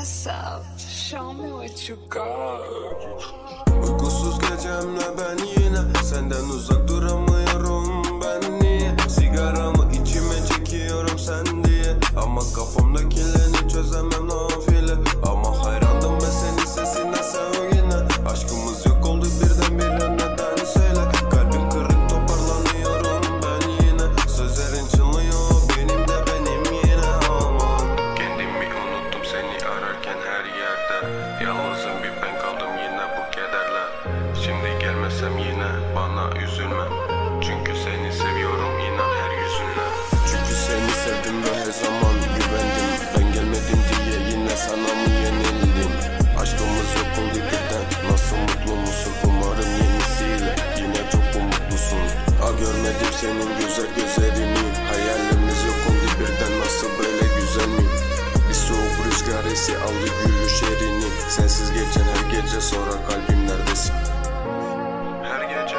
ass up. Show me what you got. Uykusuz gecemle ben yine Senden uzak Yalnızım bir ben kaldım yine bu kederle. Şimdi gelmesem yine bana üzülme. Çünkü seni seviyorum inan her yüzünle. Çünkü seni sevdim ve her zaman güvendim. Ben gelmedim diye yine sana mı yenildim? Aşkımız yok oldu birden nasıl mutlu musun? Umarım yenisiyle. Yine çok umutlusun. A görmedim senin güzel gözlerini Sensiz geçen her gece sonra kalbim neredesin? Her gece.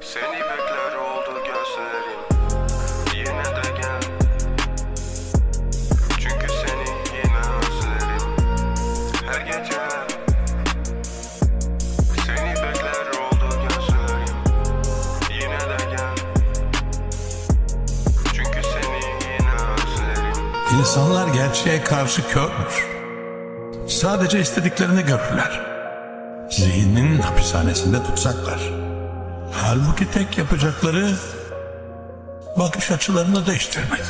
Seni bekler oldu gözlerim. Yine de gel. Çünkü seni yine özlerim. Her gece. Seni bekler oldu gözlerim. Yine de gel. Çünkü seni yine özlerim. İnsanlar gerçeğe karşı kördür. Sadece istediklerini görürler. Zihninin hapishanesinde tutsaklar. Halbuki tek yapacakları bakış açılarını değiştirmek.